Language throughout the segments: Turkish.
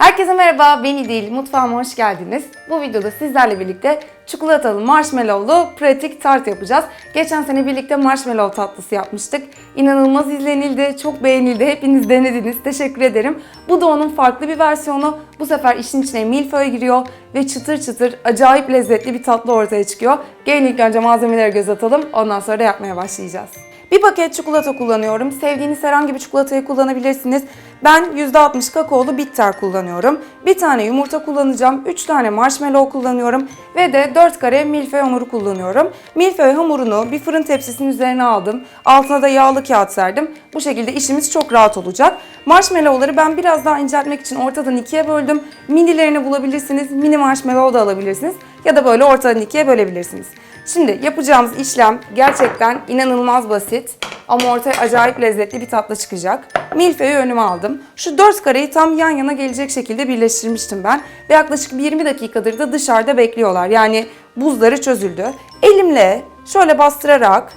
Herkese merhaba, ben İdil. Mutfağıma hoş geldiniz. Bu videoda sizlerle birlikte çikolatalı marshmallowlu pratik tart yapacağız. Geçen sene birlikte marshmallow tatlısı yapmıştık. İnanılmaz izlenildi, çok beğenildi. Hepiniz denediniz. Teşekkür ederim. Bu da onun farklı bir versiyonu. Bu sefer işin içine milföy giriyor ve çıtır çıtır acayip lezzetli bir tatlı ortaya çıkıyor. Gelin ilk önce malzemelere göz atalım. Ondan sonra yapmaya başlayacağız. Bir paket çikolata kullanıyorum. Sevdiğiniz herhangi bir çikolatayı kullanabilirsiniz. Ben %60 kakaolu bitter kullanıyorum. Bir tane yumurta kullanacağım. 3 tane marshmallow kullanıyorum. Ve de 4 kare milföy hamuru kullanıyorum. Milföy hamurunu bir fırın tepsisinin üzerine aldım. Altına da yağlı kağıt serdim. Bu şekilde işimiz çok rahat olacak. Marshmallowları ben biraz daha inceltmek için ortadan ikiye böldüm. Minilerini bulabilirsiniz. Mini marshmallow da alabilirsiniz. Ya da böyle ortadan ikiye bölebilirsiniz. Şimdi yapacağımız işlem gerçekten inanılmaz basit ama ortaya acayip lezzetli bir tatlı çıkacak. Milföyü önüme aldım. Şu dört kareyi tam yan yana gelecek şekilde birleştirmiştim ben. Ve yaklaşık bir 20 dakikadır da dışarıda bekliyorlar. Yani buzları çözüldü. Elimle şöyle bastırarak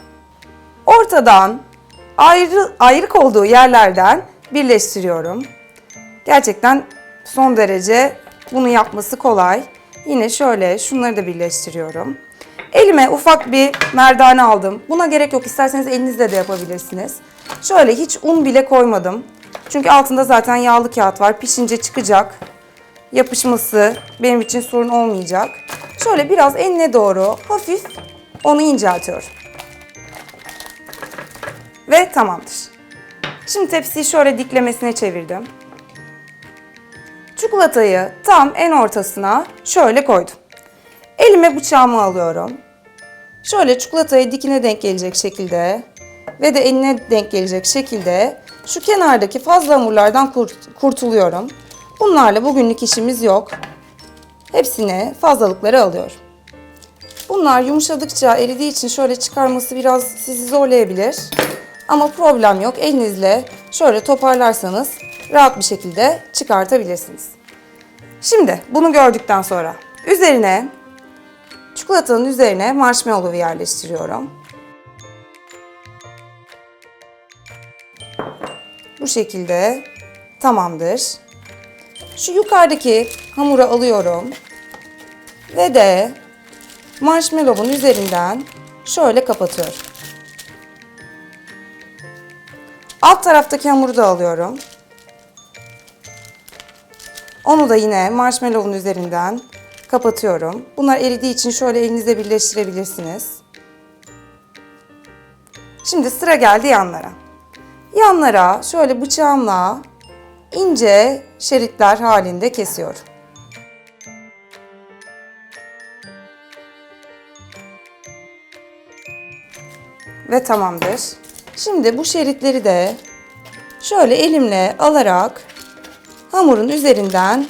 ortadan ayrı, ayrık olduğu yerlerden birleştiriyorum. Gerçekten son derece bunu yapması kolay. Yine şöyle şunları da birleştiriyorum. Elime ufak bir merdane aldım. Buna gerek yok. İsterseniz elinizle de yapabilirsiniz. Şöyle hiç un bile koymadım. Çünkü altında zaten yağlı kağıt var. Pişince çıkacak. Yapışması benim için sorun olmayacak. Şöyle biraz enine doğru hafif onu inceltiyorum. Ve tamamdır. Şimdi tepsiyi şöyle diklemesine çevirdim. Çikolatayı tam en ortasına şöyle koydum. Elime bıçağımı alıyorum. Şöyle çikolatayı dikine denk gelecek şekilde ve de eline denk gelecek şekilde şu kenardaki fazla hamurlardan kurt- kurtuluyorum. Bunlarla bugünlük işimiz yok. Hepsini fazlalıkları alıyorum. Bunlar yumuşadıkça eridiği için şöyle çıkarması biraz sizi zorlayabilir. Ama problem yok. Elinizle şöyle toparlarsanız rahat bir şekilde çıkartabilirsiniz. Şimdi bunu gördükten sonra üzerine çikolatanın üzerine marshmallow'u yerleştiriyorum. Bu şekilde tamamdır. Şu yukarıdaki hamuru alıyorum ve de marshmallow'un üzerinden şöyle kapatıyorum. Alt taraftaki hamuru da alıyorum. Onu da yine marshmallow'un üzerinden kapatıyorum. Bunlar eridiği için şöyle elinizle birleştirebilirsiniz. Şimdi sıra geldi yanlara. Yanlara şöyle bıçağımla ince şeritler halinde kesiyorum. Ve tamamdır. Şimdi bu şeritleri de şöyle elimle alarak hamurun üzerinden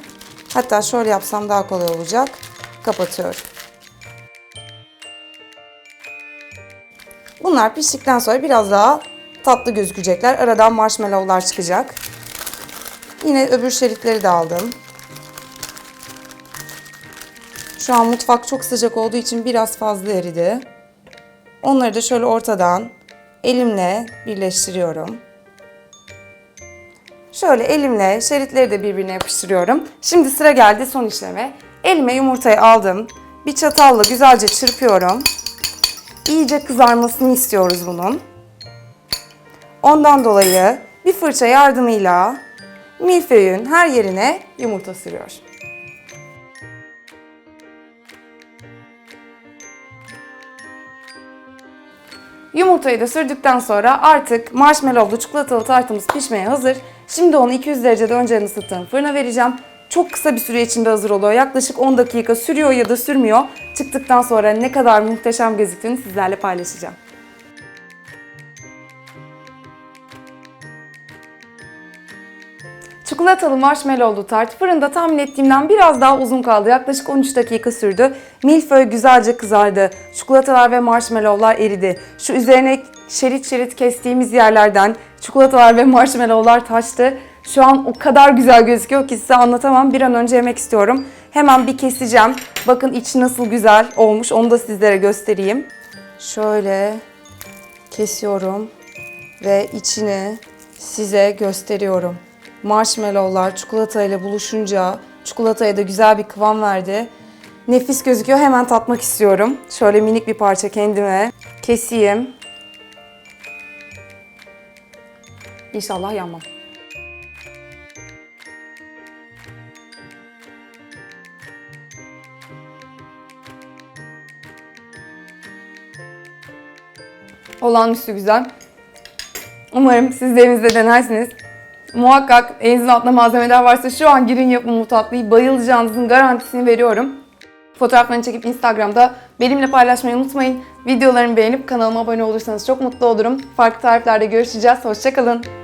hatta şöyle yapsam daha kolay olacak. Kapatıyorum. Bunlar piştikten sonra biraz daha tatlı gözükecekler. Aradan marshmallowlar çıkacak. Yine öbür şeritleri de aldım. Şu an mutfak çok sıcak olduğu için biraz fazla eridi. Onları da şöyle ortadan elimle birleştiriyorum. Şöyle elimle şeritleri de birbirine yapıştırıyorum. Şimdi sıra geldi son işleme. Elime yumurtayı aldım. Bir çatalla güzelce çırpıyorum. İyice kızarmasını istiyoruz bunun. Ondan dolayı bir fırça yardımıyla milföyün her yerine yumurta sürüyor. Yumurtayı da sürdükten sonra artık marshmallowlu çikolatalı tartımız pişmeye hazır. Şimdi onu 200 derecede önceden ısıttığım fırına vereceğim. Çok kısa bir süre içinde hazır oluyor. Yaklaşık 10 dakika sürüyor ya da sürmüyor. Çıktıktan sonra ne kadar muhteşem gözüktüğünü sizlerle paylaşacağım. Çikolatalı marshmallowlu tart fırında tahmin ettiğimden biraz daha uzun kaldı. Yaklaşık 13 dakika sürdü. Milföy güzelce kızardı. Çikolatalar ve marshmallowlar eridi. Şu üzerine şerit şerit kestiğimiz yerlerden çikolatalar ve marshmallowlar taştı. Şu an o kadar güzel gözüküyor ki size anlatamam. Bir an önce yemek istiyorum. Hemen bir keseceğim. Bakın içi nasıl güzel olmuş. Onu da sizlere göstereyim. Şöyle kesiyorum ve içini size gösteriyorum. Marshmallowlar çikolatayla buluşunca çikolataya da güzel bir kıvam verdi. Nefis gözüküyor. Hemen tatmak istiyorum. Şöyle minik bir parça kendime keseyim. İnşallah yanmam. Olağanüstü güzel. Umarım siz de evinizde denersiniz. Muhakkak elinizin altında malzemeler varsa şu an girin yapın bu tatlıyı. Bayılacağınızın garantisini veriyorum. Fotoğraflarını çekip Instagram'da benimle paylaşmayı unutmayın. Videolarımı beğenip kanalıma abone olursanız çok mutlu olurum. Farklı tariflerde görüşeceğiz. Hoşçakalın.